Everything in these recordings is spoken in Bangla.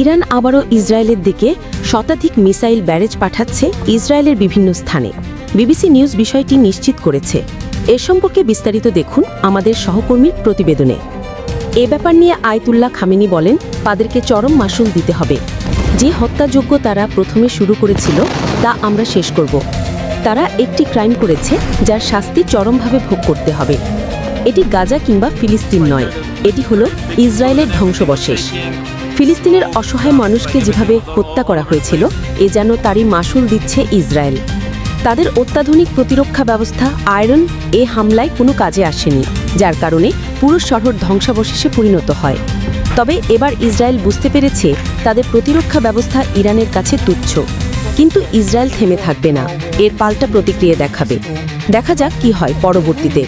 ইরান আবারও ইসরায়েলের দিকে শতাধিক মিসাইল ব্যারেজ পাঠাচ্ছে ইসরায়েলের বিভিন্ন স্থানে। বিবিসি নিউজ বিষয়টি নিশ্চিত করেছে। এ সম্পর্কে বিস্তারিত দেখুন আমাদের সহকর্মীর প্রতিবেদনে। এ ব্যাপার নিয়ে আয়তুল্লাহ খামেনি বলেন, তাদেরকে চরম মাসুল দিতে হবে। যে হত্যাযোগ্য তারা প্রথমে শুরু করেছিল, তা আমরা শেষ করব। তারা একটি ক্রাইম করেছে, যার শাস্তি চরমভাবে ভোগ করতে হবে। এটি গাজা কিংবা ফিলিস্তিন নয়। এটি হলো ইসরায়েলের ধ্বংসবশেষ। ফিলিস্তিনের অসহায় মানুষকে যেভাবে হত্যা করা হয়েছিল, এ যেন তারই মাসুল দিচ্ছে ইসরায়েল। তাদের অত্যাধুনিক প্রতিরক্ষা ব্যবস্থা, আয়রন, এ হামলায় কোনো কাজে আসেনি, যার কারণে পুরো শহর ধ্বংসাবশেষে পরিণত হয়। তবে এবার ইসরায়েল বুঝতে পেরেছে, তাদের প্রতিরক্ষা ব্যবস্থা ইরানের কাছে তুচ্ছ। কিন্তু ইসরায়েল থেমে থাকবে না, এর পাল্টা প্রতিক্রিয়া দেখাবে। দেখা যাক কি হয় পরবর্তীতে।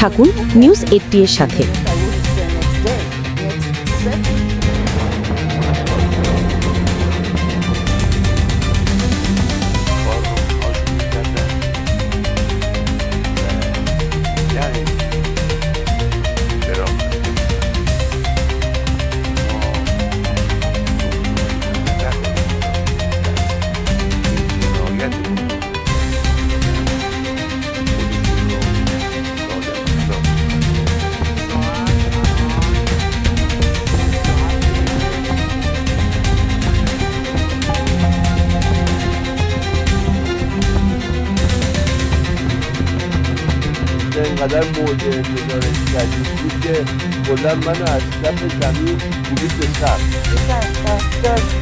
থাকুন নিউজ এইটটি এর সাথে। اینقدر مورد انتظار شدید بود که کلا منو از کف زمین بودید به سر